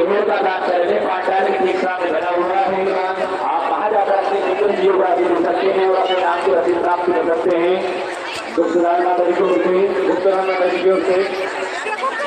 सीहोर का दान पहले पांडाल के ठीक सामने बना हुआ है आप वहाँ जाकर अपने जीवन जियोग्राफी ले सकते हैं और अपने नाम की रसीद प्राप्त कर सकते हैं गुप्त राम मंदिर की ओर से गुप्त राम मंदिर की ओर से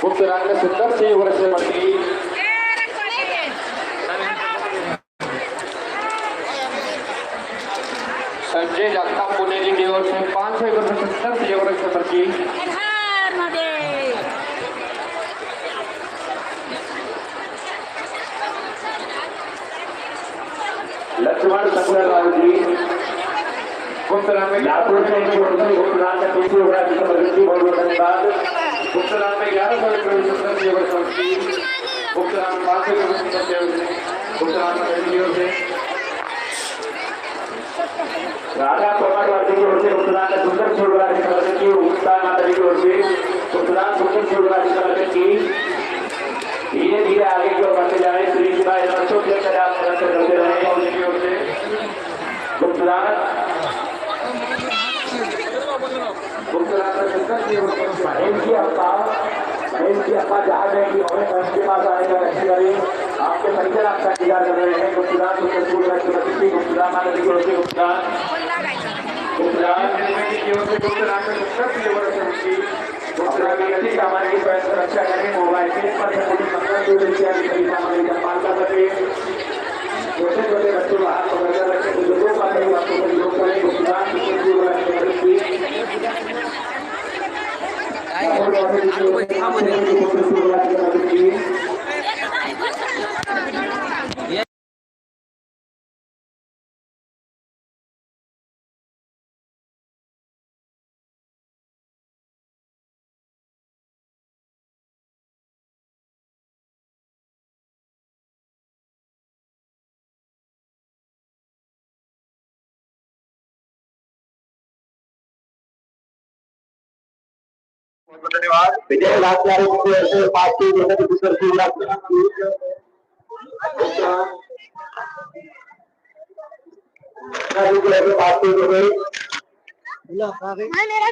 गुप्त में सुंदर से वर्ष मंत्री संजय जगताप पुणे जी की ओर से पाँच सौ सत्तर से वर्ष पर्ची लाखों में एक ओर से गुप्तराम में पीछे हो रहा है जिसका प्रगति बहुत बहुत धन्यवाद गुप्तराम में ग्यारह सौ रुपये सत्तर से वर्ष पर्ची गुप्तराम पाँच सौ रुपये सत्तर से गुप्तराम में की ओर से राधा कुमार वादी की ओर से उत्तरायण का सुंदर शिवराज कलर की उत्तान माता की ओर से उत्तरायण सुंदर शिवराज कलर की धीरे धीरे आगे की ओर बढ़ते जा रहे हैं श्री शिवाय बच्चों के अंदर आप नृत्य करते रहे हैं उनकी ओर से उत्तरायण उत्तरायण का सुंदर की ओर से की अप्पा महेश की अप्पा जहाँ गए कि हमें मंच के पास आने का करें आपके परिचय आपका इंतजार कर रहे हैं गुप्तराम सुंदर शिवराज कलर की गुप्तराम माता की ओर से उत्तरायण गुजरात की ओर से गुजरात में सामान की करें मोबाइल के पर पंद्रह दो दिन की अधिक सामान का सके छोटे छोटे बच्चों को हाथ पकड़कर रखें बुजुर्गों का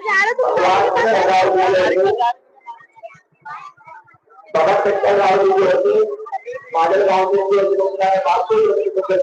झाड़ तो बाबा सेक्टर राव जी की ओर से माडल गांव से की ओर से गुप्ता है पार्टी जगत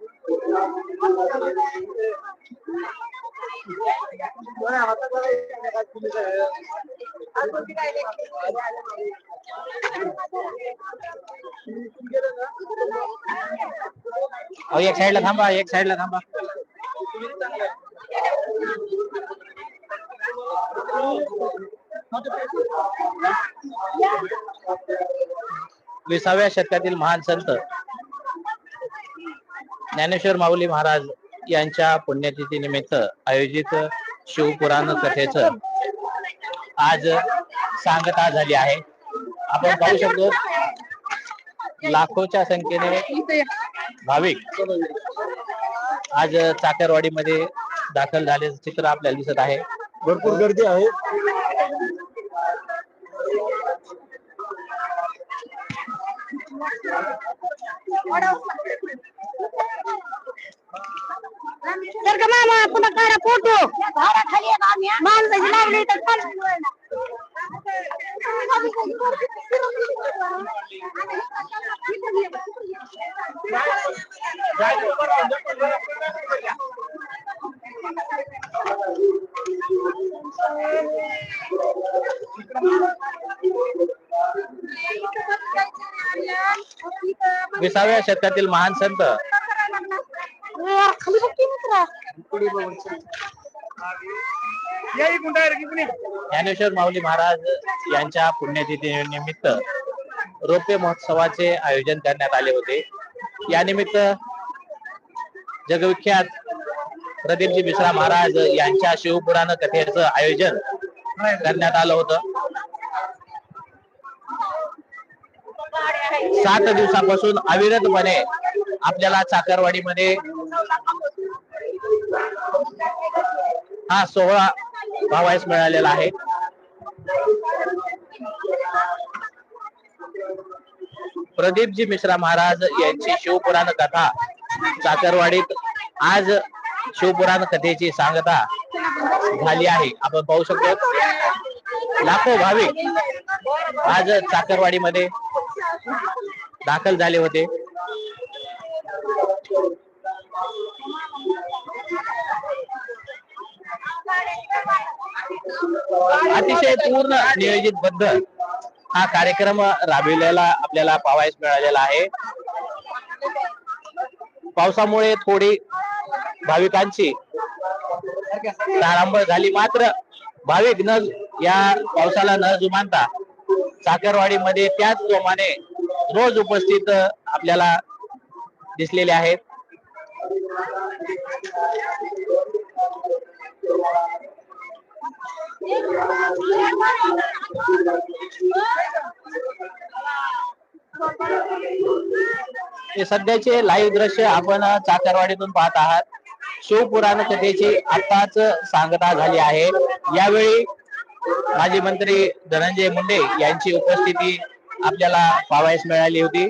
अहो एक साईडला थांबा एक साईडला थांबा। विसाव्या शतकातील महान संत। ज्ञानेश्वर माऊली महाराज यांच्या पुण्यतिथी निमित्त आयोजित शिवपुराण कथेचं आज सांगता झाली आहे. आपण पाहू शकतो लाखोच्या संख्येने भाविक आज चाकरवाडीमध्ये दाखल झाल्याचं चित्र आपल्याला दिसत आहे. भरपूर गर्दी आहे. तर का मामा पुन्हा काढा फोटो खाली माणसाची लागली तर विसाव्या शतकातील महान संत खाली बघ की मित्रा ज्ञानेश्वर माऊली महाराज यांच्या पुण्यतिथी निमित्त रौप्य महोत्सवाचे आयोजन करण्यात आले होते. या निमित्त जगविख्यात प्रदीपजी मिश्रा महाराज यांच्या शिवपुराण कथेचं आयोजन करण्यात आलं होतं. सात दिवसापासून अविरतपणे आपल्याला चाकरवाडीमध्ये हा सोहळा भावायस मिळालेला आहे. प्रदीपजी मिश्रा महाराज यांची शिवपुराण कथा चाकरवाडीत आज शिवपुराण कथेची सांगता झाली आहे. आपण पाहू शकतो. लाखो भाविक आज चाकरवाडीमध्ये दाखल झाले होते. अतिशय पूर्ण नियोजितबद्ध हा कार्यक्रम राबविलेला आपल्याला पावायस मिळालेला आहे. पावसामुळे थोडी भाविकांची तारांबळ झाली. मात्र भाविक न या पावसाला न जुमानता साखरवाडीमध्ये त्याच जोमाने रोज उपस्थित आपल्याला दिसलेले आहेत. हे सध्याचे लाईव्ह दृश्य आपण चाकरवाडीतून पाहत आहात. शिवपुराण कथेची आताच सांगता झाली आहे. यावेळी माजी मंत्री धनंजय मुंडे यांची उपस्थिती आपल्याला पाहावयास मिळाली होती.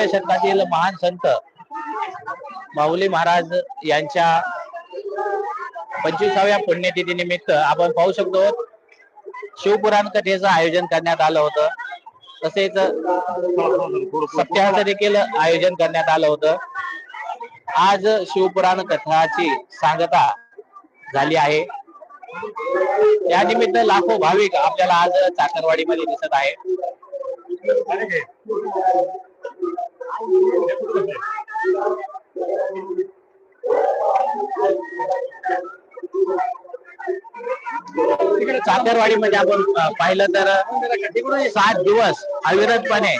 विसाव्या शतकातील महान संत माऊली महाराज यांच्या पंचवीसाव्या पुण्यतिथी निमित्त आपण पाहू शकतो शिवपुराण कथेचं आयोजन करण्यात आलं होतं. तसेच सप्ताहाचं देखील आयोजन करण्यात आलं होतं. आज शिवपुराण कथाची सांगता झाली आहे. या निमित्त लाखो भाविक आपल्याला आज चाकरवाडीमध्ये दिसत आहे चाकरवाडीमध्ये आपण पाहिलं तर सात दिवस अविरतपणे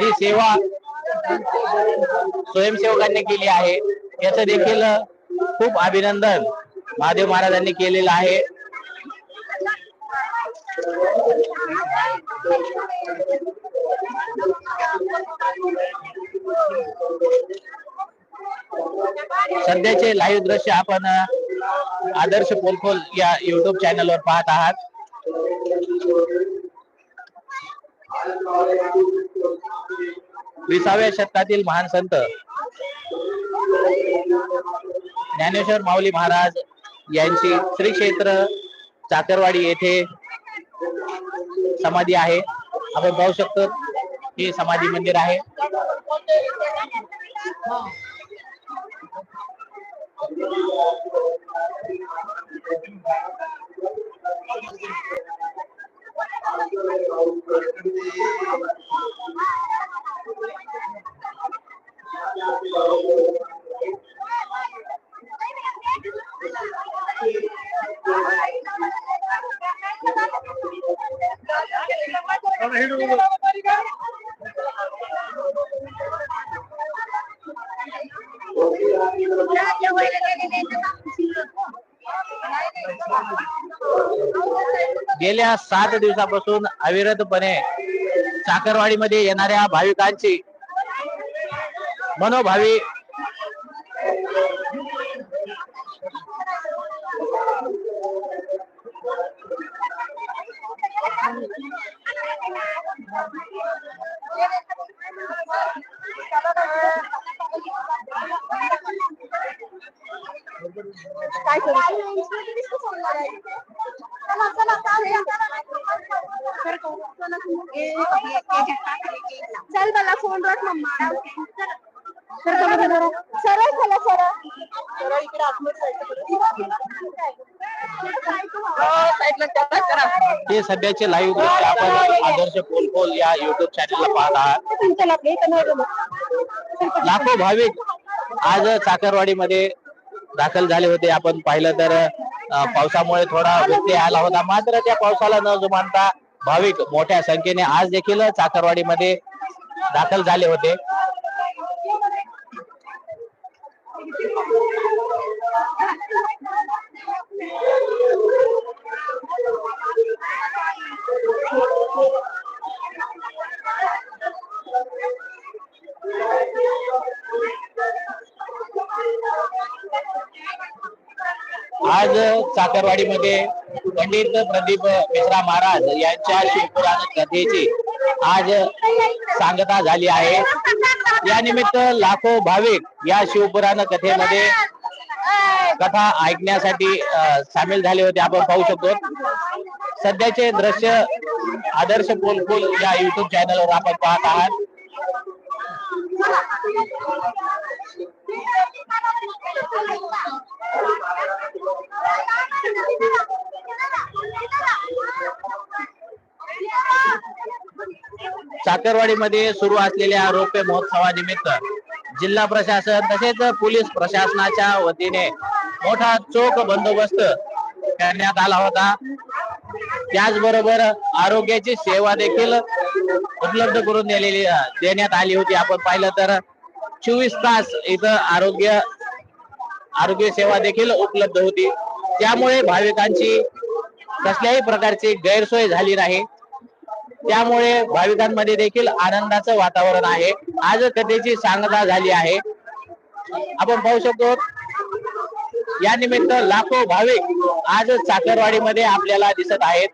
ही सेवा स्वयंसेवकांनी केली आहे याचं देखील खूप अभिनंदन महादेव महाराजांनी केलेलं आहे. सध्याचे लाईव्ह दृश्य आपण आदर्श पोलखोल या युट्यूब चॅनलवर पाहत आहात. विसाव्या शतकातील महान संत ज्ञानेश्वर माऊली महाराज यांची श्री क्षेत्र चाकरवाडी येथे समाधी आहे. आपण पाहू शकतो हे समाधी मंदिर आहे. Ahora, गेल्या सात दिवसापासून अविरतपणे साखरवाडीमध्ये येणाऱ्या भाविकांची मनोभावी चल मला फोन रख मम्मा. सरळ चला सरळ. हे सध्याचे लाईव्ह दृश्य आपण आदर्श पोलपोल या युट्यूब चॅनलला पाहत आहात. लाखो भाविक आज चाकरवाडीमध्ये दाखल झाले होते. आपण पाहिलं तर पावसामुळे थोडा व्यत्यय आला होता. मात्र त्या पावसाला न जुमानता भाविक मोठ्या संख्येने आज देखील चाकरवाडीमध्ये दाखल झाले होते. आज चाकरवाडीमध्ये पंडित प्रदीप मिश्रा महाराज यांच्या शिवपुराण कथेची आज सांगता झाली आहे. या निमित्त लाखो भाविक या शिवपुराण कथेमध्ये कथा ऐकण्यासाठी सामील झाले होते. आपण पाहू शकतो. सध्याचे दृश्य आदर्श पोलफुल या युट्यूब चॅनलवर आपण पाहत आहात. साखरवाडीमध्ये सुरू असलेल्या रौप्य महोत्सवानिमित्त जिल्हा प्रशासन तसेच पोलीस प्रशासनाच्या वतीने मोठा चोख बंदोबस्त करण्यात आला होता. त्याचबरोबर आरोग्याची सेवा देखील उपलब्ध करून दिलेली देण्यात आली होती. आपण पाहिलं तर चोवीस तास इथं आरोग्य आरोग्य सेवा देखील उपलब्ध होती. त्यामुळे भाविकांची कसल्याही प्रकारची गैरसोय झाली नाही. त्यामुळे भाविकांमध्ये देखील आनंदाचं वातावरण आहे. आज कथेची सांगता झाली आहे. आपण पाहू शकतो या निमित्त लाखो भाविक आज चाकरवाडीमध्ये आपल्याला दिसत आहेत.